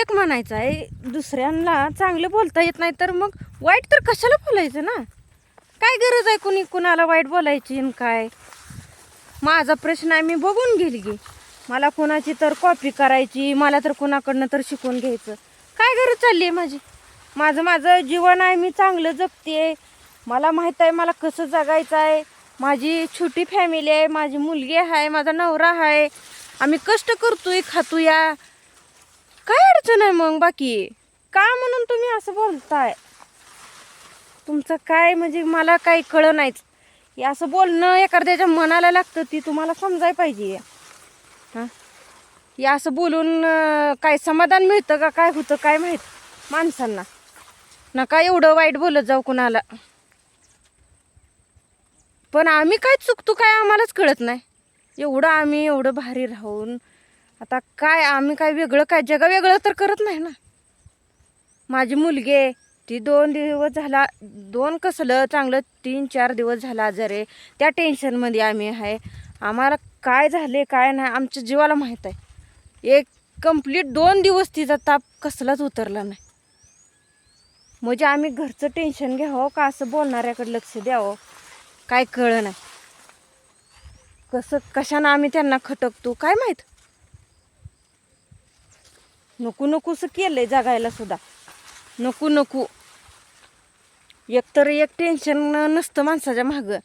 एक म्हणायचं आहे दुसऱ्यांना चांगलं बोलता येत नाही तर मग वाईट तर कशाला बोलायचं ना? काय गरज आहे कुणी कुणाला वाईट बोलायची आणि काय? माझा प्रश्न आहे मी बघून गेली की. मला कुणाची तर कॉपी करायची मला तर कुणाकडनं तर शिकून घ्यायचं. काय गरज चालली आहे माझी? माझं माझं जीवन आहे मी चांगलं जगते मला माहीत आहे मला कसं जगायचं आहे. माझी छोटी फॅमिली आहे माझी मुलगी आहे माझा नवरा आहे. आम्ही कष्ट करतोय खातोया काय अडचण आहे मग बाकी? का म्हणून तुम्ही असं बोलताय? तुमचं काय म्हणजे मला काही कळं नाहीच हे असं बोलणं एखाद्याच्या मनाला लागतं ती तुम्हाला समजाय पाहिजे. हां? हे असं बोलून काय समाधान मिळतं का? काय होतं काय माहीत माणसांना. नका एवढं वाईट बोलत जाऊ कुणाला. पण आम्ही काय चुकतो काय आम्हालाच कळत नाही. एवढं आम्ही एवढं भारी राहून आता काय आम्ही काय वेगळं काय जगा वेगळं तर करत नाही ना. माझी मुलगी आहे ती दोन दिवस झाला दोन कसलं चांगलं तीन चार दिवस झाला आजारी त्या टेन्शनमध्ये आम्ही आहे. आम्हाला काय झाले काय नाही आमच्या जीवाला माहीत आहे. एक कंप्लीट दोन दिवस तिचा ताप कसलाच उतरला नाही. म्हणजे आम्ही घरचं टेन्शन घ्यावं का असं बोलणाऱ्याकडे लक्ष द्यावं? काय कळ नाही. कसं कशानं आम्ही त्यांना खटकतो काय माहीत? नको नकोसं केलंय जगायला सुद्धा. नको नको. एकतर एक टेन्शन नसतं माणसाच्या मागं.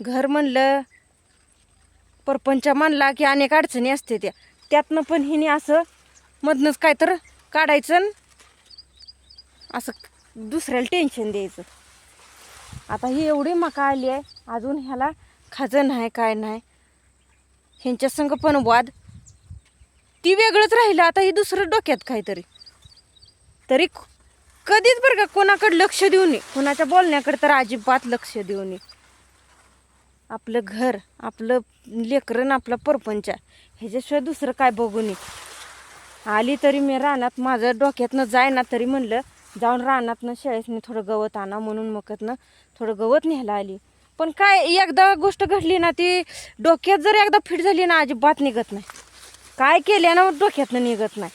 घर म्हणलं परपंच म्हणला की अनेक अडचणी असते त्या. त्यातनं पण हिने असं मधनंच काय तर काढायचं असं दुसऱ्याला टेन्शन द्यायचं. आता ही एवढी मका आली आहे अजून ह्याला खाजं नाही काय नाही. ह्यांच्या संग पण वाद. ती वेगळंच राहिलं आता ही दुसरं डोक्यात काहीतरी. तरी कधीच बरं का कोणाकडे लक्ष देऊ नये कोणाच्या बोलण्याकडे तर अजिबात लक्ष देऊ नये आपलं घर आपलं लेकरं आपला परपंच ह्याच्याशिवाय दुसरं काय बघू नये आली तरी मी रानात माझं डोक्यातनं जाय ना तरी म्हणलं जाऊन रानातनं शेळ्यासनी थोडं गवत आणा म्हणून मकतनं थोडं गवत न्यायला आली. पण काय एकदा गोष्ट घडली ना ती डोक्यात जर एकदा फिट झाली ना अजिबात निघत नाही. काय केल्यानं डोक्यातनं निघत नाही.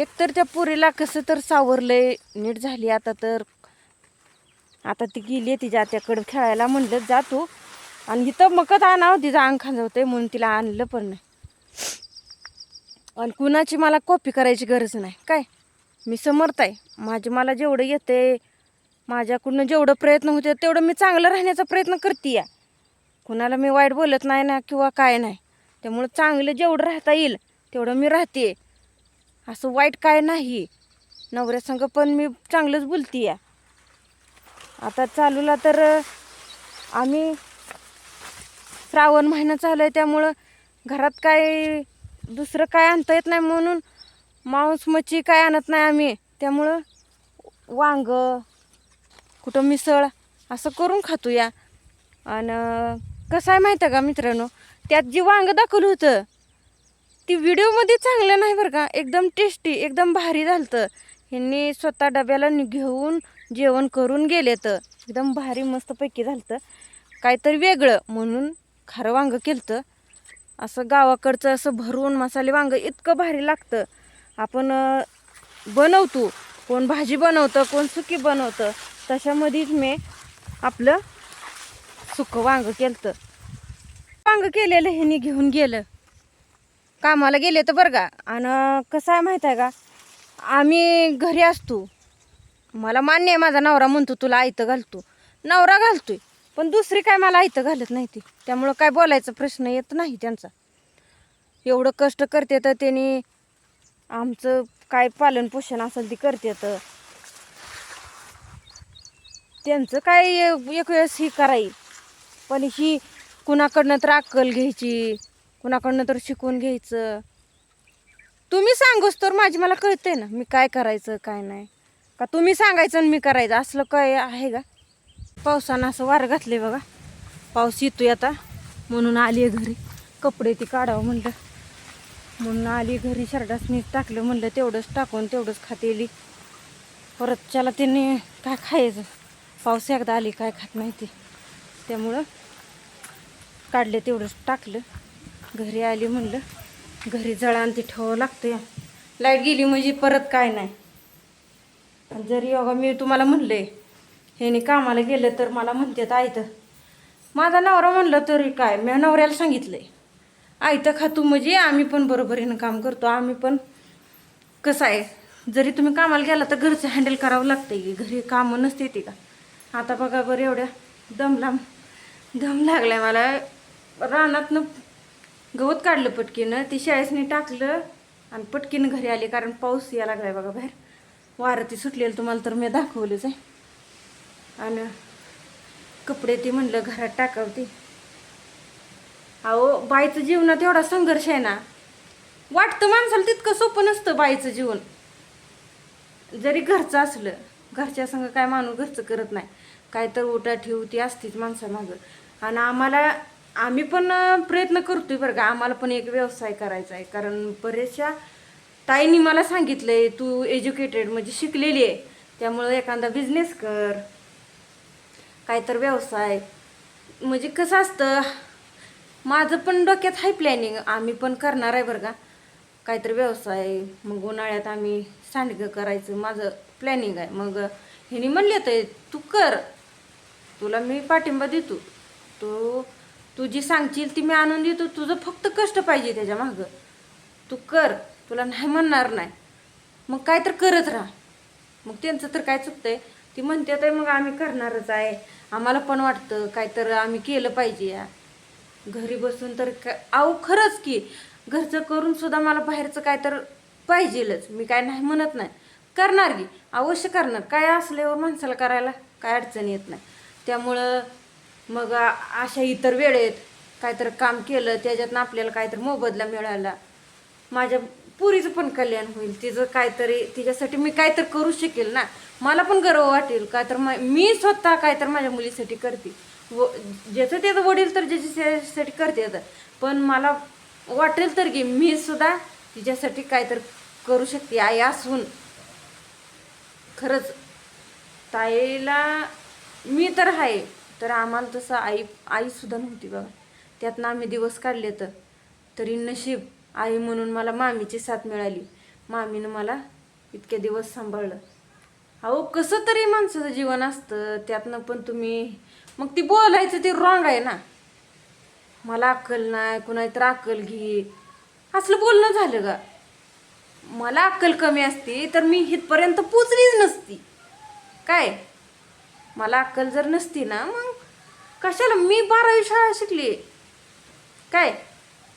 एक तर त्या पुरीला कसं तर सावरलंय नीट झाली आता तर. आता ती गेली आहे तिच्या आत्याकडं खेळायला म्हणलं जा तू. आणि इथं मकत आणावं हो, तिचं अंग खांजवतंय म्हणून तिला आणलं पण नाही. आणि कुणाची मला कॉपी करायची गरज नाही. काय? मी समर्थ आहे. माझे मला जेवढं येते माझ्याकडून जेवढं प्रयत्न होते तेवढं मी चांगलं राहण्याचा प्रयत्न करते या कुणाला मी वाईट बोलत नाही ना किंवा काय नाही. त्यामुळं चांगलं जेवढं राहता येईल तेवढं मी राहते. असं वाईट काय नाही. नवऱ्यासंग पण मी चांगलंच बोलते या. आता चालूला तर आम्ही श्रावण महिना चालू आहे त्यामुळं घरात काय दुसरं काय आणता येत नाही म्हणून मांस मच्छी काय आणत नाही आम्ही. त्यामुळं वांग कुठं मिसळ असं करून खातो या आणि कसं आहे माहिती आहे का मित्रांनो? त्यात जी वांग दाखवलं होतं. ती व्हिडिओमध्ये चांगलं नाही बरं का? एकदम टेस्टी एकदम भारी झालं ह्यांनी स्वतः डब्याला घेऊन जेवण करून गेले तर एकदम भारी मस्तपैकी झालं काहीतरी वेगळं म्हणून खारं वांगं केलं असं गावाकडचं असं भरून मसाले वांगं इतकं भारी लागतं. आपण बनवतो. कोण भाजी बनवतं कोण सुकी बनवतं. तशामध्येच मी आपलं सुख वांग केलं वांग केलेलं ह्यानी घेऊन गेलं. कामाला गेले तर बरं का. आणि कसं आहे माहीत आहे का? आम्ही घरी असतो. मला मान्य आहे माझा नवरा म्हणतो तुला आयतं घालतो. नवरा घालतोय पण दुसरी काय मला आयतं घालत नाही ती. त्यामुळं काय बोलायचा प्रश्न येत नाही त्यांचा. एवढं कष्ट करते तर त्यांनी आमचं काय पालनपोषण असेल ते करते तर. त्यांचं काय एक वेळेस ही कराई. पण ही कुणाकडनं तर अक्कल घ्यायची कुणाकडनं तर शिकून घ्यायचं. तुम्ही सांगूस तर माझी मला कळते ना मी काय करायचं काय नाही. का तुम्ही सांगायचं आणि मी करायचं असलं काय आहे का? पावसानं असं वारं घातले बघा. पाऊस येतोय आता म्हणून आली आहे घरी. कपडे ती काढावं म्हणलं. म्हणून आली घरी शर्टासनी टाकलं म्हणलं तेवढंच टाकून तेवढंच खातेली. परत त्याला त्यांनी काय खायचं? पाऊस एकदा आली काय खात नाही ती. त्यामुळं काढले तेवढंच टाकलं. घरी आली म्हणलं घरी जळान ते ठेवावं लागतं. लाइट गेली म्हणजे परत काय नाही. जरी अगं मी तुम्हाला म्हणले ह्याने कामाला गेलं तर मला म्हणतात आयतं माझा नवरा म्हणलं तरी काय? मी नवऱ्याला सांगितलंय आयतं खातू म्हणजे आम्ही पण बरोबरीनं काम करतो आम्ही पण कसं आहे? जरी तुम्ही कामाला गेला तर घरचं हँडल करावं लागतंय की घरी कामं नसते ते का? आता बघा बरं एवढ्या दमला दम लागलाय मला. रानातनं गवत काढलं पटकीनं ती शाळेसनी टाकलं आणि पटकीनं घरी आली कारण पाऊस यायला लागलाय बघा बाहेर. वारं ती सुटलेलं तुम्हाला तर मी दाखवलंच आहे. आणि कपडे ती म्हणलं घरात टाकावती. अहो बाईचं जीवनात एवढा संघर्ष आहे ना वाटतं माणसाला तितकं सोपं नसतं बाईचं जीवन. जरी घरचं असलं घरच्या संग काय माणूस घरचं करत नाही. काय तर ओटा ठेव ती असतीच माणसामागं. आणि आम्हाला आम्ही पण प्रयत्न करतोय बरं का. आम्हाला पण एक व्यवसाय करायचा आहे कारण बरेचशा ताईंनी मला सांगितलंय तू एज्युकेटेड म्हणजे शिकलेली आहे. त्यामुळं एखादा बिझनेस कर. काय तर व्यवसाय. म्हणजे कसं असतं माझं पण डोक्यात आहे प्लॅनिंग आम्ही पण करणार आहे बरं का. काहीतरी व्यवसाय. मग उन्हाळ्यात आम्ही सांडगं करायचं. माझं प्लॅनिंग आहे. मग हिने म्हणले तर तू कर. तुला मी पाठिंबा देतो. तू तू जी सांगशील ती मी आणून देतो. तुझं फक्त कष्ट पाहिजे त्याच्या मागं. तू कर. तुला नाही म्हणणार नाही. मग काय तर करत राहा. मग त्यांचं तर काय चुकतंय? ती म्हणते तर मग आम्ही करणारच आहे. आम्हाला पण वाटतं काय तर आम्ही केलं पाहिजे या. घरी बसून तर काय अहो खरंच की. घरचं करून सुद्धा मला बाहेरचं काय तर पाहिजेलच. मी काय नाही म्हणत नाही. करणार की. अवश्य करणार. काय असल्यावर माणसाला करायला काय अडचण येत नाही. त्यामुळं मग अशा इतर वेळेत काहीतरी काम केलं त्याच्यातनं आपल्याला काहीतरी मोबदला मिळाला. माझ्या पुरीचं पण कल्याण होईल. तिचं काहीतरी तिच्यासाठी मी काहीतरी करू शकेल ना? मला पण गर्व वाटेल. काय तर मी स्वतः काय तर माझ्या मुलीसाठी करते. व ज्याचं त्याचं वडील तर ज्याच्यासाठी करते आता. पण मला वाटेल तर की मी सुद्धा तिच्यासाठी काहीतरी करू शकते. आई असून खरंच ताईला मी तर आहे. तर आम्हाला तसं आई आईसुद्धा नव्हती बघा. त्यातनं आम्ही दिवस काढले तर. तरी नशीब आई म्हणून मला मामीची साथ मिळाली. मामीनं मला इतके दिवस सांभाळलं. अहो कसं तरी माणसाचं जीवन असतं त्यातनं पण तुम्ही मग ती बोलायचं ते रॉंग आहे ना. मला अक्कल नाही कुणा तर अक्कल घे. असलं बोलणं झालं का मला अक्कल कमी असती तर मी इथपर्यंत पोचलीच नसती. काय? मला अक्कल जर नसती ना मग कशाला? मी बारावी शाळा शिकली. काय?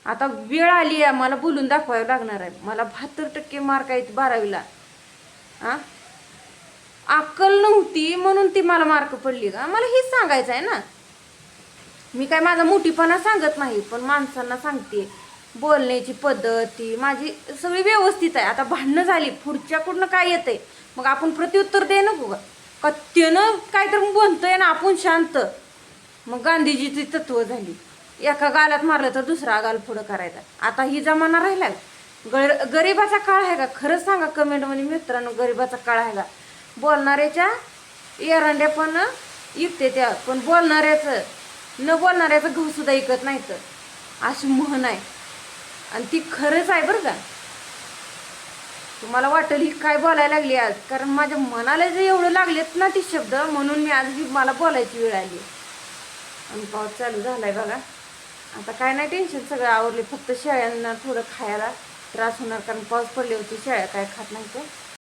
आता वेळ आली आहे मला बोलून दाखवावं लागणार आहे. मला बहात्तर टक्के मार्क आहेत बारावीला. हां अक्कल नव्हती म्हणून ती मला मार्क पडली का? मला हेच सांगायचं आहे ना. मी काय माझा मोठीपणा सांगत नाही पण माणसांना सांगते. बोलण्याची पद्धती माझी सगळी व्यवस्थित आहे. आता भांडणं झाली पुढच्याकडनं काय येतंय? मग आपण प्रत्युत्तर दे नको का? का त्यानं काहीतरी बनतंय ना आपण शांत. मग गांधीजीची तत्व झाली. एका गालात मारलं तर दुसरा गाल पुढं करायचा. आता ही जमाना राहिला गर गरिबाचा काळ आहे का? खरंच सांगा कमेंटमध्ये मित्रांनो गरिबाचा काळ आहे का? बोलणाऱ्याच्या एरंड्या पण इकते त्या पण बोलणाऱ्याचं न बोलणाऱ्याचं गहू सुद्धा ऐकत नाही तर अशी म्हण आहे. आणि ती खरंच आहे बरं का? तुम्हाला वाटेल ही काय बोलायला लागली आज? कारण माझ्या मनाला जे एवढं लागलेत ना ती शब्द म्हणून मी आज ही मला बोलायची वेळ आली. आणि पाऊस चालू झालाय बघा. आता काय नाही टेन्शन सगळं आवरले फक्त शेळ्यांना थोडं खायला त्रास होणार कारण पाऊस पडले होते शेळ्या काय खात नाही तर